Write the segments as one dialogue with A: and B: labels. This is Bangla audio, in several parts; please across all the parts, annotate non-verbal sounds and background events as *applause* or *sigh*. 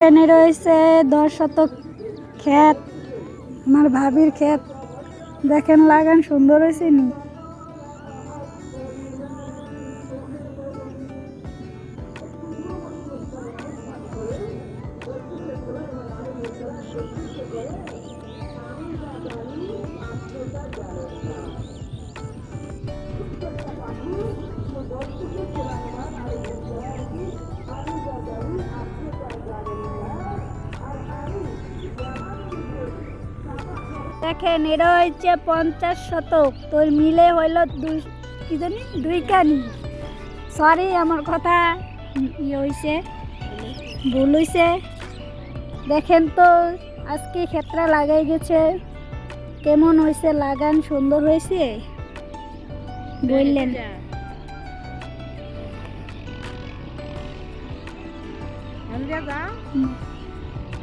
A: এখানে রয়েছে দশ শতক ক্ষেত আমার ভাবির ক্ষেত। দেখেন লাগান সুন্দর হয়েছে নি? দেখেন এটা হচ্ছে পঞ্চাশ শতক। তোর মিলে হইল দুই কি জানি? দুই কানি সরি আমার কথা ইয়ে হয়েছে ভুল হয়েছে দেখেন তো আজকে ক্ষেত্রে লাগাই গেছে। কেমন হয়েছে লাগান সুন্দর হয়েছে বললেন।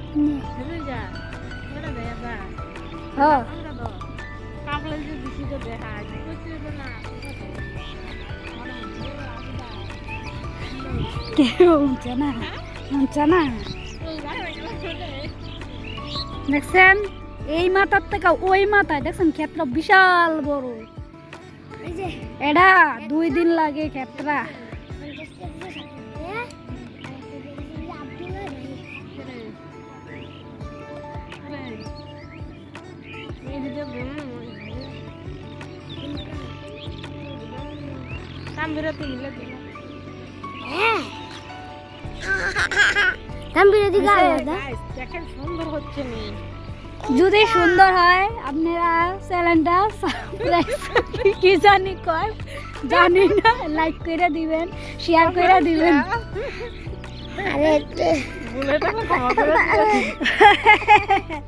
A: হুম। হ্যাঁ। কেউ দেখছেন? এই মাথার থেকে ওই মাথায়, দেখছেন? ক্ষেত্র বিশাল বড়। এটা দুই দিন লাগে ক্ষেত্রা। যদি সুন্দর হয় আপনারা চ্যানেলটা কি জানি কর জানি না লাইক করে দিবেন শেয়ার করে দিবেন।
B: বুলেটকে *laughs*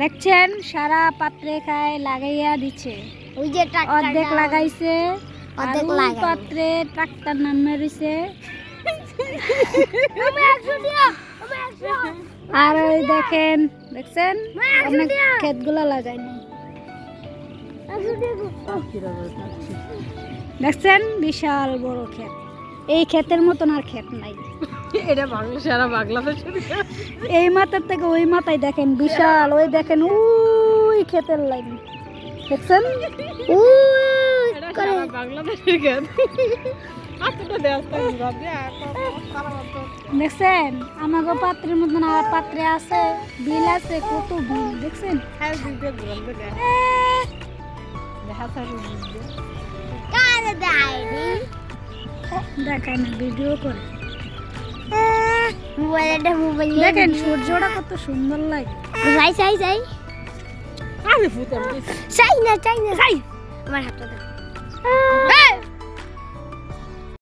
A: দেখছেন সারা পাত্রে খায় লাগাইয়া দিচ্ছে
C: ওই যে
A: অর্ধেক লাগাইছে
C: অর্ধেক
A: পাত্রে ট্রাক্টর নামে রয়েছে আর ওই দেখেন দেখছেন? অনেক ক্ষেতগুলো লাগায়নি দেখছেন? বিশাল বড় ক্ষেত। এই ক্ষেতের মতন আর ক্ষেত নাই।
B: এটা বাংলা সারা বাংলাদেশের
A: এই মাথার থেকে ওই মাথায় দেখেন বিশাল ওই দেখেন ওই ক্ষেতের লাইন। দেখছেন? দেখছেন? আমাকে পাত্রের মতন আর পাত্রে আছে বিল আছে কত বিল দেখছেন?
B: হ্যাঁ দিতে ঘুরন তো দেখ দেখা থাকে
C: কারে দেয়নি
A: দেখেন ভিডিও করে।
C: মোবাইলটা মোবাইল
A: দেখেন সূর্যটা কত সুন্দর লাগে।
C: যাই যাই যাই।
B: আমি ফুটাম
C: চাই না চাই না। যাই। আমার হাতটা